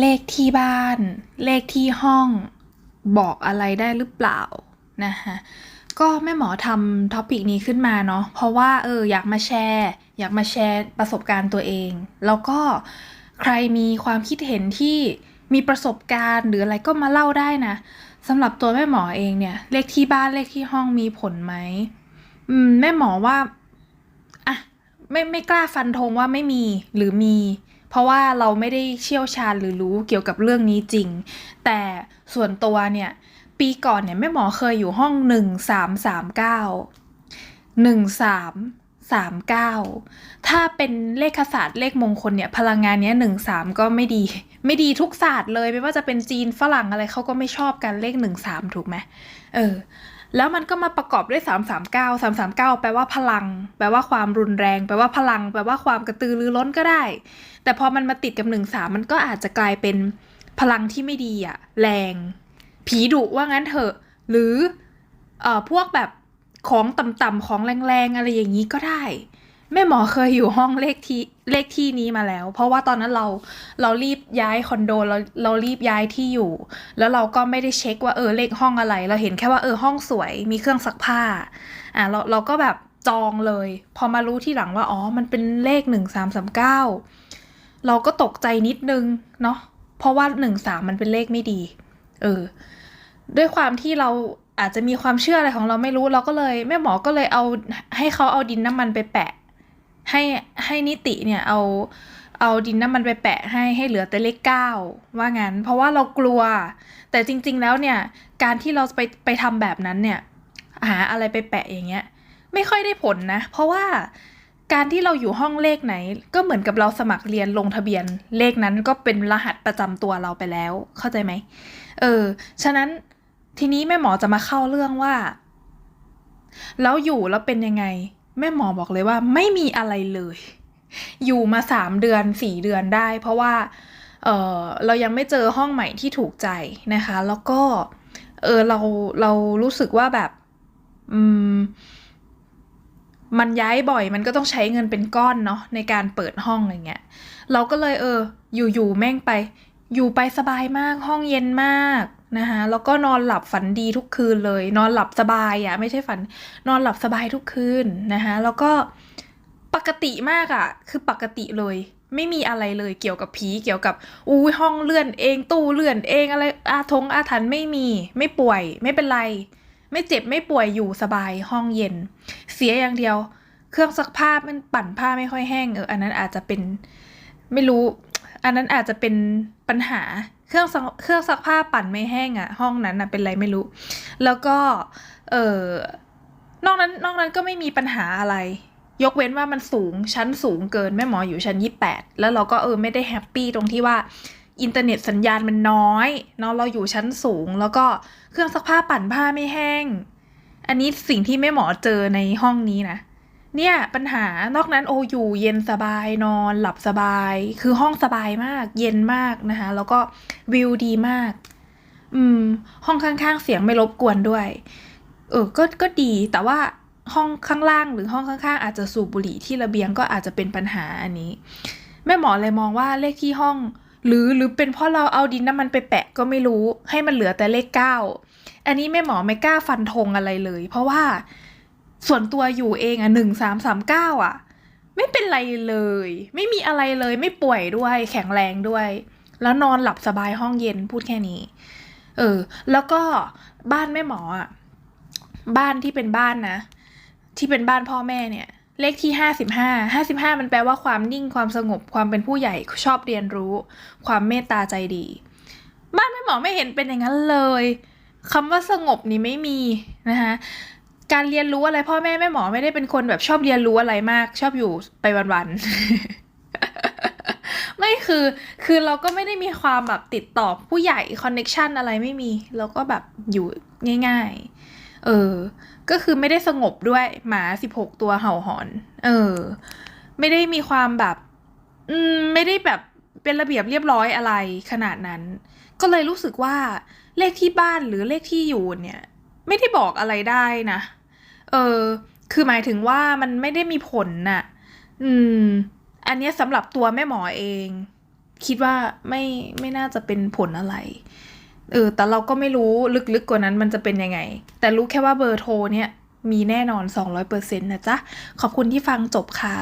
เลขที่บ้าน เลขที่ห้อง บอกอะไรได้หรือเปล่านะคะก็แม่หมอทำท็อปิกนี้ขึ้นมาเนาะเพราะว่าเอออยากมาแชร์ อยากมาแชร์ประสบการณ์ตัวเอง แล้วก็ใครมีความคิดเห็นที่มีประสบการณ์หรืออะไรก็มาเล่าได้นะสำหรับตัวแม่หมอเองเนี่ย เลขที่บ้านเลขที่ห้องมีผลไหมอืมแม่หมอว่าอะไม่ไม่กล้าฟันธงว่าไม่มีหรือมี เพราะว่าเราไม่ได้เชี่ยวชาญหรือรู้เกี่ยวกับเรื่องนี้จริง แต่ส่วนตัวเนี่ย ปีก่อนเนี่ยแม่หมอเคยอยู่ห้องหนึ่งสามสามเก้าหนึ่งสามสามเก้าถ้าเป็นเลขศาสตร์เลขมงคลเนี่ย พลังงานเนี้ยหนึ่งสามก็ไม่ดี ไม่ดีทุกศาสตร์เลย ไม่ว่าจะเป็นจีนฝรั่งอะไรเขาก็ไม่ชอบกันเลขหนึ่งสามถูกไหมเออ แล้วมันก็มาประกอบด้วย 339 339 แปลว่าพลัง แปลว่าความรุนแรง แปลว่าพลัง แปลว่าความกระตือรือร้นก็ได้ แต่พอมันมาติดกับ 13 มันก็อาจจะกลายเป็นพลังที่ไม่ดีอะแรง ผีดุว่างั้นเถอะ หรือเอ่อพวกแบบของต่ำๆของแรงๆ อะไรอย่างนี้ก็ได้ แม่หมอเคยอยู่ห้องเลขที่ เลขที่นี้มาแล้ว เพราะว่าตอนนั้นเราเรารีบย้ายคอนโดเราเรารีบย้ายที่อยู่ แล้วเราก็ไม่ได้เช็คว่าเออเลขห้องอะไร เราเห็นแค่ว่าเออห้องสวยมีเครื่องซักผ้าอะเราเราก็แบบจองเลย พอมารู้ที่หลังว่าอ๋อมันเป็นเลขหนึ่งสามสามเก้าเราก็ตกใจนิดนึงเนาะเพราะว่าหนึ่งสามมันเป็นเลขไม่ดี เออ ด้วยความที่เราอาจจะมีความเชื่ออะไรของเราไม่รู้เราก็เลยแม่หมอก็เลยเอาให้เขาเอาดินน้ำมันไปแปะ ให้ให้นิติเนี่ยเอาเอาดินน้ำมันไปแปะให้ให้เหลือแต่เลขเก้าว่างั้น เพราะว่าเรากลัว แต่จริง ๆ แล้วเนี่ย การที่เราไปไปทำแบบนั้นเนี่ย หาอะไรไปแปะอย่างเงี้ย ไม่ค่อยได้ผลนะ เพราะว่าการที่เราอยู่ห้องเลขไหน ก็เหมือนกับเราสมัครเรียนลงทะเบียนเลขนั้นก็เป็นรหัสประจำตัวเราไปแล้ว เข้าใจไหมเออ ฉะนั้นทีนี้แม่หมอจะมาเข้าเรื่องว่า แล้วอยู่แล้วเป็นยังไง แม่หมอบอกเลยว่าไม่มีอะไรเลย อยู่มาสามเดือนสี่เดือนได้ เพราะว่าเออเรายังไม่เจอห้องใหม่ที่ถูกใจนะคะ แล้วก็เออเราเรารู้สึกว่าแบบอืมมันย้ายบ่อยมันก็ต้องใช้เงินเป็นก้อนเนาะในการเปิดห้องอะไรเงี้ย เราก็เลยเออ อยู่ๆแม่งไป อยู่ไปสบายมากห้องเย็นมาก นะคะแล้วก็นอนหลับฝันดีทุกคืนเลย นอนหลับสบายอะ่ะไม่ใช่ฝันนอนหลับสบายทุกคืนนะคะแล้วก็ปกติมากอะ่ะ คือปกติเลย ไม่มีอะไรเลยเกี่ยวกับผีเกี่ยวกับอู้ห้องเลื่อนเองตู้เลื่อนเองอะไรอาทงอาถรรพ์ไม่มี ไม่ป่วย ไม่เป็นไร ไม่เจ็บไม่ป่วยอยู่สบายห้องเย็น เสียอย่างเดียว เครื่องซักผ้ามันปั่นผ้าไม่ค่อยแห้งเอออันนั้นอาจจะเป็น ไม่รู้ อันนั้นอาจจะเป็นปัญหา เครื่องซักเครื่องซักผ้าปั่นไม่แห้งอะห้องนั้นอะเป็นไรไม่รู้ แล้วก็ เออนอกนั้นนอกนั้นก็ไม่มีปัญหาอะไร ยกเว้นว่ามันสูงชั้นสูงเกินแม่หมออยู่ชั้นยี่แปดแล้วเราก็เออไม่ได้แฮปปี้ตรงที่ว่าอินเทอร์เน็ตสัญญาณมันน้อยเนาะเราอยู่ชั้นสูง แล้วก็เครื่องซักผ้าปั่นผ้าไม่แห้ง อันนี้สิ่งที่แม่หมอเจอในห้องนี้นะ เนี่ยปัญหานอกนั้นโออยู่เย็นสบายนอนหลับสบาย คือห้องสบายมาก เย็นมากนะคะ แล้วก็วิวดีมาก อืม ห้องข้างๆเสียงไม่รบกวนด้วย เออ ก็ก็ดีแต่ว่าห้องข้างล่างหรือห้องข้างๆ อาจจะสูบบุหรี่ที่ระเบียงก็อาจจะเป็นปัญหาอันนี้ แม่หมอเลยมองว่าเลขที่ห้อง หรือหรือเป็นเพราะเราเอาดินน้ำมันไปแปะก็ไม่รู้ให้มันเหลือแต่เลขเก้าอันนี้แม่หมอไม่กล้าฟันธงอะไรเลย เพราะว่า ส่วนตัวอยู่เองอะหนึ่งสามสามเก้าอะ ไม่เป็นไรเลย ไม่มีอะไรเลยไม่ป่วยด้วย แข็งแรงด้วย แล้วนอนหลับสบายห้องเย็นพูดแค่นี้ เออ แล้วก็บ้านแม่หมออะ บ้านที่เป็นบ้านนะ ที่เป็นบ้านพ่อแม่เนี่ย เลขที่ห้าสิบห้าห้าสิบห้ามันแปลว่าความนิ่งความสงบความเป็นผู้ใหญ่ชอบเรียนรู้ ความเมตตาใจดี บ้านแม่หมอไม่เห็นเป็นอย่างนั้นเลยคำว่าสงบนี่ไม่มีนะคะ การเรียนรู้อะไรพ่อแม่แม่หมอไม่ได้เป็นคนแบบชอบเรียนรู้อะไรมาก ชอบอยู่ไปวันๆไม่คือคือเราก็ไม่ได้มีความแบบติดต่อผู้ใหญ่คอนเน็ชันอะไรไม่มี เราก็แบบอยู่ง่าย ๆ เออ ก็คือไม่ได้สงบด้วยหมาสิบหกตัวเห่าหอน เออ ไม่ได้มีความแบบ อืมไม่ได้แบบเป็นระเบียบเรียบร้อยอะไรขนาดนั้น ก็เลยรู้สึกว่าเลขที่บ้านหรือเลขที่อยู่เนี่ย ไม่ได้บอกอะไรได้นะ เออ คือหมายถึงว่ามันไม่ได้มีผลน่ะ อืม อันนี้สำหรับตัวแม่หมอเอง คิดว่าไม่ไม่น่าจะเป็นผลอะไร เออ แต่เราก็ไม่รู้ลึกๆกว่านั้นมันจะเป็นยังไง แต่รู้แค่ว่าเบอร์โทรเนี่ยมีแน่นอน 200%นะจ๊ะ ขอบคุณที่ฟังจบค่ะ